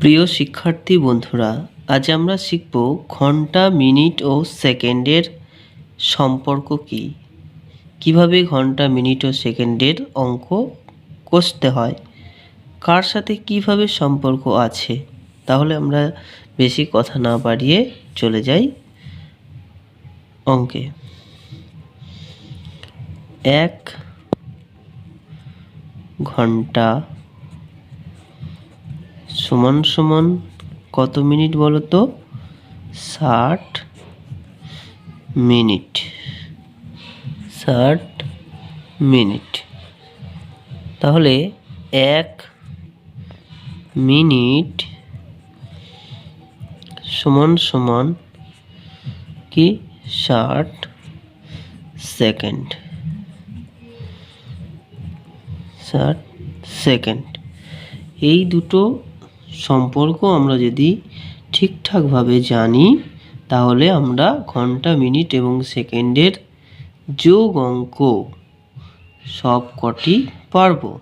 প্রিয় শিক্ষার্থী বন্ধুরা, আজ আমরা শিখব ঘণ্টা, মিনিট ও সেকেন্ডের সম্পর্ক কী? কীভাবে ঘণ্টা, মিনিট ও সেকেন্ডের অঙ্ক কষতে হয়? কার সাথে কীভাবে সম্পর্ক আছে? তাহলে আমরা বেশি কথা না বাড়িয়ে চলে যাই অঙ্কে। এক ঘণ্টা সমান সমান কত মিনিট বলো তো ষাট মিনিট। ষাট মিনিট। তাহলে এক মিনিট সমান সমান কি? ষাট সেকেন্ড। ষাট সেকেন্ড। এই দুটো সম্পর্ক আমরা যদি ঠিকঠাকভাবে জানি, তাহলে আমরা ঘণ্টা, মিনিট এবং সেকেন্ডের যোগ অঙ্ক সব কটি পারব।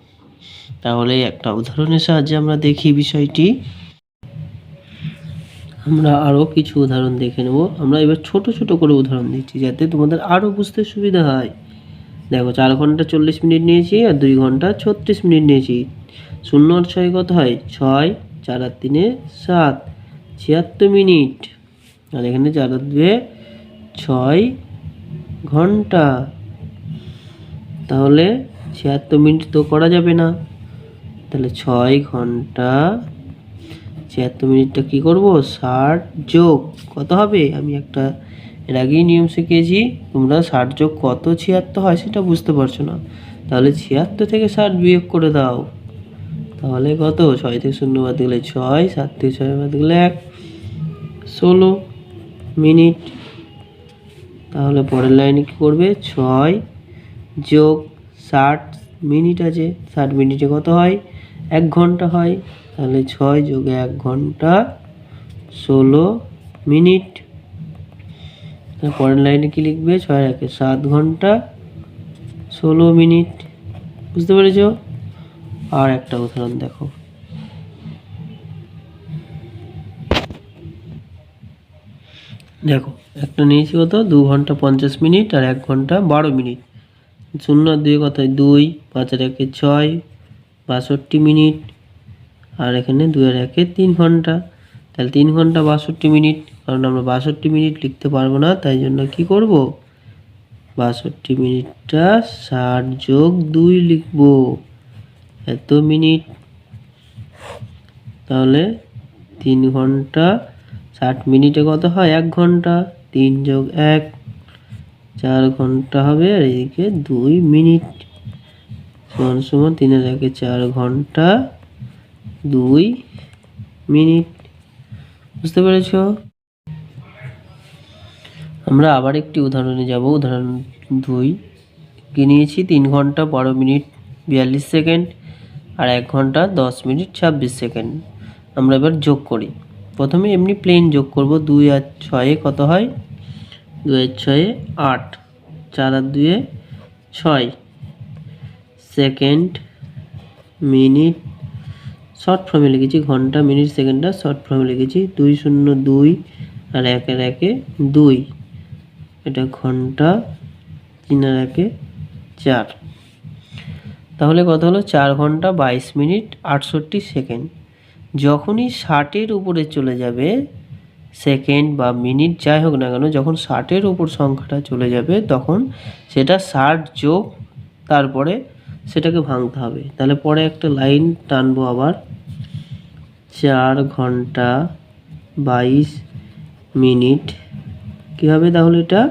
তাহলে একটা উদাহরণের সাহায্যে আমরা দেখি বিষয়টি। আমরা আরও কিছু উদাহরণ দেখে নেব। আমরা এবার ছোট ছোট করে উদাহরণ দিচ্ছি যাতে তোমাদের আরও বুঝতে সুবিধা হয়। দেখো, চার ঘণ্টা চল্লিশ মিনিট নিয়েছি আর দুই ঘণ্টা ছত্রিশ মিনিট নিয়েছি। শূন্য আর ছয় কত হয়? ছয়। চার আর তিনে সাত, ছিয়াত্তর মিনিট। আর এখানে চার আর দুয়ে ছয় ঘণ্টা। তাহলে ছিয়াত্তর মিনিট তো করা যাবে না। তাহলে ছয় ঘণ্টা। ছিয়াত্তর মিনিটটা কী করব? ষাট যোগ কত হবে? আমি একটা, এর আগেই নিয়ম শিখিয়েছি, তোমরা ষাট যোগ কত ছিয়াত্তর হয় সেটা বুঝতে পারছ না। তাহলে ছিয়াত্তর থেকে ষাট বিয়োগ করে দাও। তাহলে কত? ছয় থেকে শূন্য বাদ গেলে ছয়, সাত থেকে ছয় বাদ গেলে এক। ষোলো মিনিট। তাহলে পরের লাইনে কী করবে? ছয় যোগ ষাট মিনিট আছে। ষাট মিনিটে কত হয়? এক ঘণ্টা হয়। তাহলে ছয় যোগে এক ঘণ্টা ষোলো মিনিট। পরের লাইনে কি লিখবে? ছয় একে সাত ঘণ্টা ষোলো মিনিট। বুঝতে পেরেছ? আর একটা উদাহরণ দেখো। দেখো, একটা নিয়েছি কত? দু ঘণ্টা পঞ্চাশ মিনিট আর এক ঘণ্টা বারো মিনিট। শূন্য দুই কথায় দুই, পাঁচ আর একে ছয়, বাষট্টি মিনিট। আর এখানে দুই আর একে তিন ঘণ্টা। তাহলে তিন ঘণ্টা বাষট্টি মিনিট, কারণ আমরা বাষট্টি মিনিট লিখতে পারব না, তাই জন্য কি করব? বাষট্টি মিনিটটা ষাট যোগ দুই লিখব। এত মিনিট? তাহলে তিন ঘণ্টা ষাট মিনিটে কত হয়? এক ঘণ্টা। তিন যোগ এক, চার ঘণ্টা হবে আর এদিকে দুই মিনিট। সমান সমান তিনের একে চার ঘণ্টা দুই মিনিট। বুঝতে পেরেছ? আমরা আবার একটি উদাহরণে যাব। উদাহরণ দুই। কি নিয়েছি তিন ঘণ্টা বারো মিনিট বিয়াল্লিশ সেকেন্ড। আর এক ঘণ্টা দশ মিনিট ছাব্বিশ সেকেন্ড। আমরা এবার যোগ করি। প্রথমে এমনি প্লেন যোগ করব। দুই আর ছয়ে কত হয়? দুই আর ছয়ে আট। চার আর দুয়ে ছয় সেকেন্ড মিনিট। শর্ট ফর্মে লিখেছি ঘণ্টা, মিনিট সেকেন্ডটা শর্ট ফর্মে লিখেছি দুই শূন্য দুই আর একের একে দুই। এটা ঘণ্টা, তিন আর একে চার। তাহলে কত হলো চার ঘণ্টা বাইশ মিনিট আটষট্টি সেকেন্ড। যখনই ষাটের উপরে চলে যাবে সেকেন্ড বা মিনিট যাই হোক না কেন, যখন ষাটের উপর সংখ্যাটা চলে যাবে তখন সেটা ষাট যোগ তারপরে সেটাকে ভাঙতে হবে। তাহলে পরে একটা লাইন টানবো আবার। চার ঘণ্টা বাইশ মিনিট, কী হবে তাহলে এটা?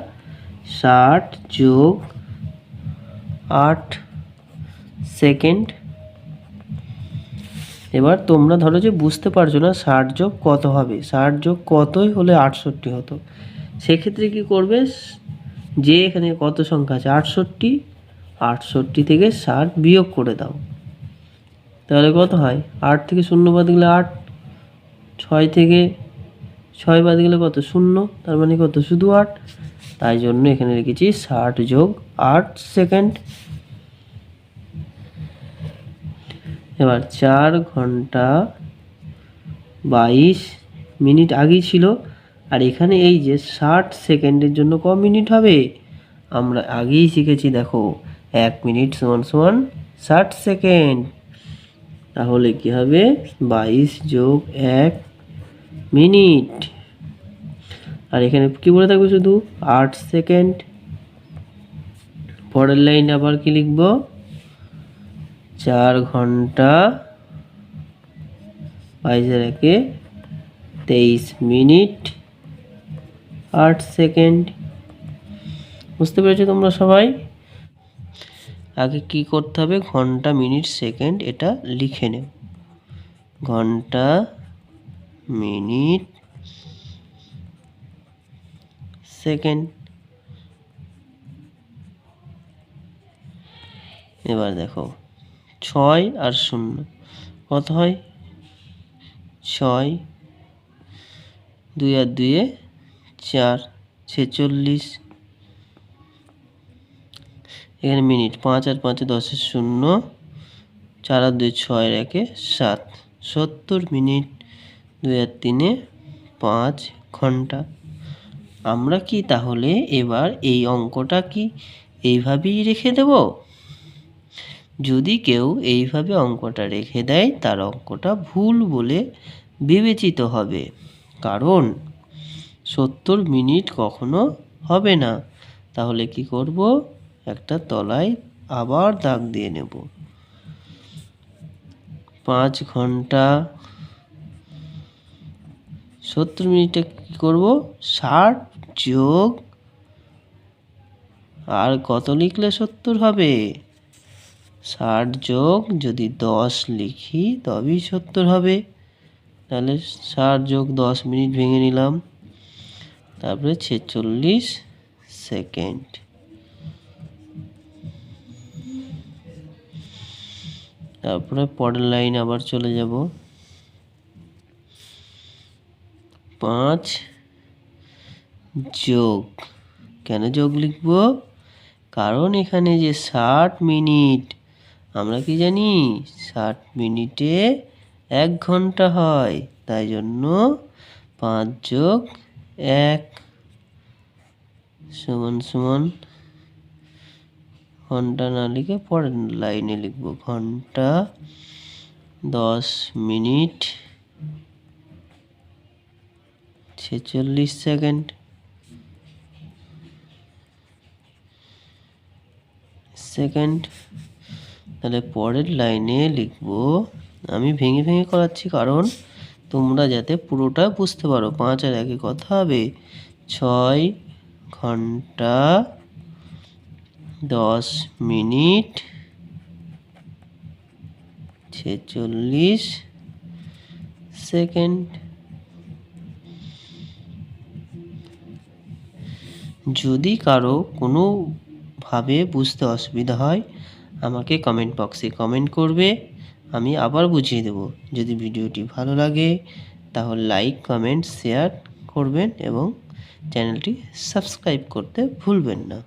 ষাট যোগ আট সেকেন্ড। এবার তোমরা ধরো যে বুঝতে পারছ না ষাট যোগ কত হবে। ষাট যোগ কতই হলে আটষট্টি হতো। সেক্ষেত্রে কি করবে? যে এখানে কত সংখ্যা আছে? আটষট্টি। আটষট্টি থেকে ষাট বিয়োগ করে দাও। তাহলে কত হয়? আট থেকে শূন্য বাদ গেলে আট। ছয় থেকে ছয় বাদ গেলে কত? শূন্য। তার মানে কত? শুধু আট। তাই জন্য এখানে লিখেছি ষাট যোগ আট সেকেন্ড। এবার চার ঘণ্টা বাইশ মিনিট আগেই ছিল, আর এখানে এই যে ষাট সেকেন্ডের জন্য ক মিনিট হবে? আমরা আগেই শিখেছি, দেখো, এক মিনিট সমান সমান ষাট সেকেন্ড। তাহলে কি হবে? বাইশ যোগ এক মিনিট। আর এখানে কি বলে থাকবে শুধু? আট সেকেন্ড। পরের লাইন আবার কি লিখব? চার ঘণ্টা বাইশের একে তেইশ মিনিট আট সেকেন্ড। বুঝতে পেরেছ তোমরা সবাই? আগে কি করতে হবে? ঘণ্টা, মিনিট, সেকেন্ড এটা লিখে নেব ঘণ্টা, মিনিট, সেকেন্ড। এবার দেখো। ছয় আর শূন্য। কত হয়? ছয়, দুই আর দুয়ে চার, ছেচল্লিশ। এখানে মিনিট, পাঁচ আর পাঁচে দশের শূন্য, চার আর দুই ছয় একে সাত। সত্তর মিনিট, দুই আর তিনে পাঁচ ঘণ্টা। আমরা কি তাহলে এবার এই অঙ্কটা কি এইভাবেই রেখে দেব? যদি কেউ এইভাবে অঙ্কটা রেখে দেয়, তার অঙ্কটা ভুল বলে বিবেচিত হবে। কারণ সত্তর মিনিট কখনো হবে না। তাহলে কি করব? একটা তলায় আবার দাগ দিয়ে নেব। পাঁচ ঘণ্টা। সত্তর মিনিটে কী করব? ষাট যোগ। আর কত লিখলে সত্তর হবে? ষাট যোগ যদি দশ লিখি তবেই সত্তর হবে। তাহলে ষাট যোগ দশ মিনিট ভেঙে নিলাম। তারপরে ছেচল্লিশ সেকেন্ড। তারপরে পরের লাইন আবার চলে যাব। পাঁচ যোগ। কেন যোগ লিখব? কারণ এখানে যে ষাট মিনিট আমরা কি জানি? ষাট মিনিটে এক ঘণ্টা হয়। তাই জন্য পাঁচ যোগ এক সমান সমান ঘণ্টা না লিখে পরের লাইনে লিখব। ঘণ্টা দশ মিনিট ছেচল্লিশ সেকেন্ড। সেকেন্ড তাহলে পরের লাইনে লিখব, আমি ভেঙে ভেঙে করাচ্ছি কারণ তোমরা যাতে পুরোটা বুঝতে পারো। পাঁচ আর একে কথা হবে ছয় ঘণ্টা দশ মিনিট ছেচল্লিশ সেকেন্ড। যদি কারও কোনোভাবে বুঝতে অসুবিধা হয় আমাকে কমেন্ট বক্সে কমেন্ট করবে, আমি আবার বুঝিয়ে দেব। যদি ভিডিওটি ভালো লাগে, তাহলে লাইক কমেন্ট শেয়ার করবেন এবং চ্যানেলটি সাবস্ক্রাইব করতে ভুলবেন না।